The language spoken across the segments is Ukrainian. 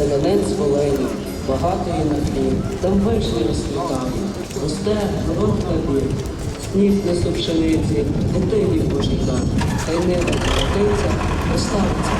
семенець волені, багатої на хліб, там вишні розквітає, росте горох набір, сніг несу пшениці, дитині Божий дар, хай нива покотиться, поставиться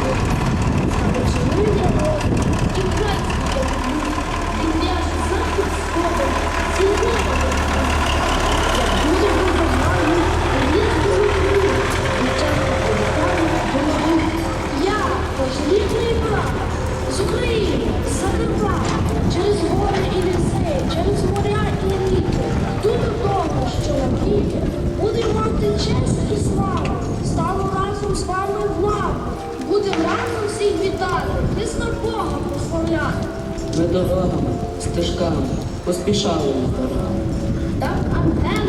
славу, стану разом з вами в лаву, будемо разом всіх вітати, Христа Бога прославляти. Ми дорогами, стежками поспішали на дорогу. Так ангели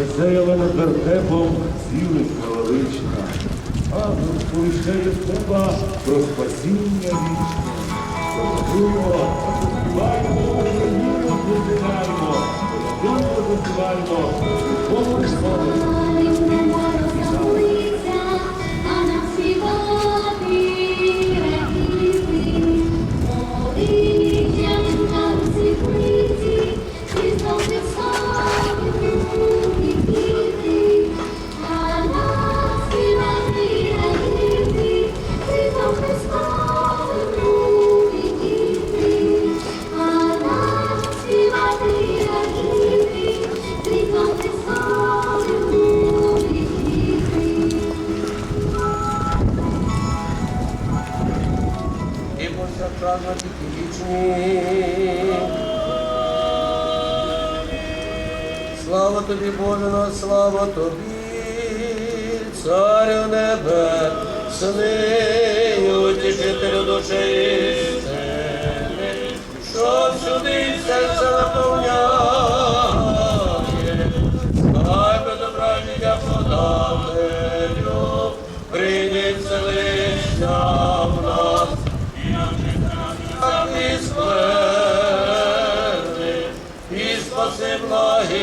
Весело над вертепом цілить велична, а сповіщає з неба про спасіння вічне. Зажуємо, заспіваємо, Україну. Слава тобі, Боже на слава тобі, Царю небесний, утішителю душі істини, що всюди серце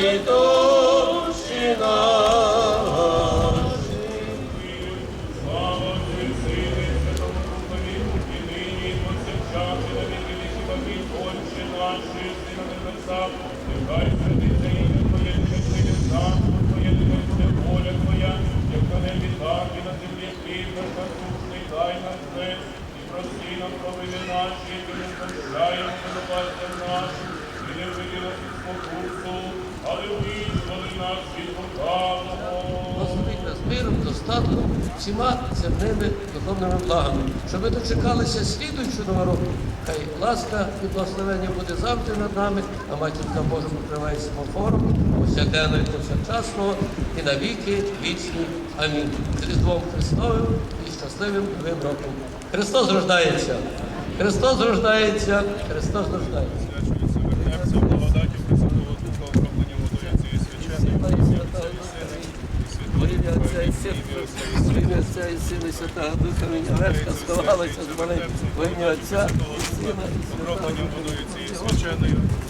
благі душі наші. Але миром, достатком, всіма земними духовними благами, щоб ми дочекалися слідуючого року. Хай ласка і благословення буде завжди над нами, а матінка Божа покриває семафором, повсякденно і повсякчасного, і навіки вічні. Амінь. З Різдвом Христовим і щасливим новим роком. Христос рождається! Христос рождається! Христос рождається! Отця і Сина, і Святого Духа, ім'я сховалася з мене, в ім'я Отця і Сина, і Святого окропленням і цієї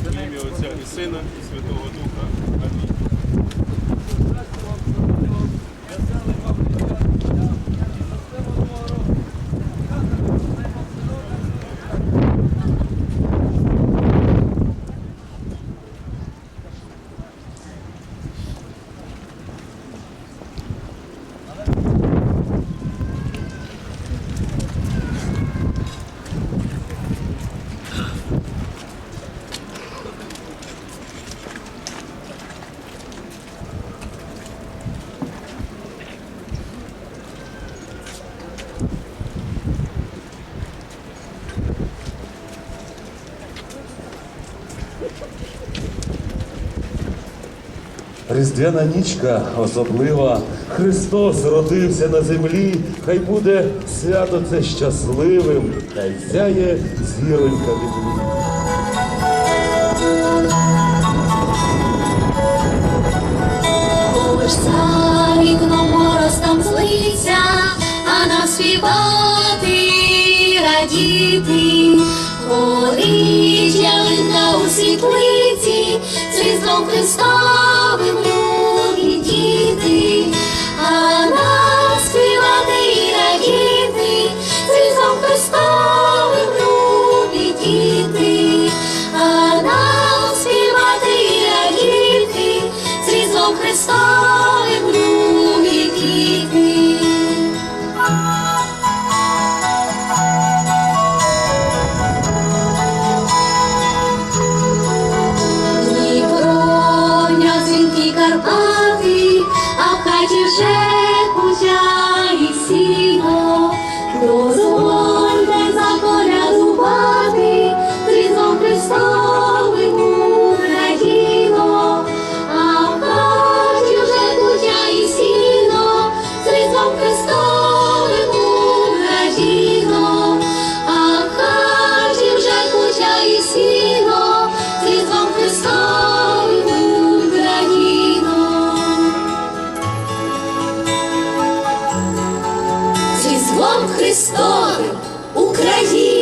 в ім'я Отця і Сина, і Святого Духа. Амінь. Різдвяна нічка особлива, Христос родився на землі, хай буде свято це щасливим, хай сяє зіронька від ж за вікном мороз злиться, а нам співати, радіти, горить у світлиці, з Різдвом Христовим Україно!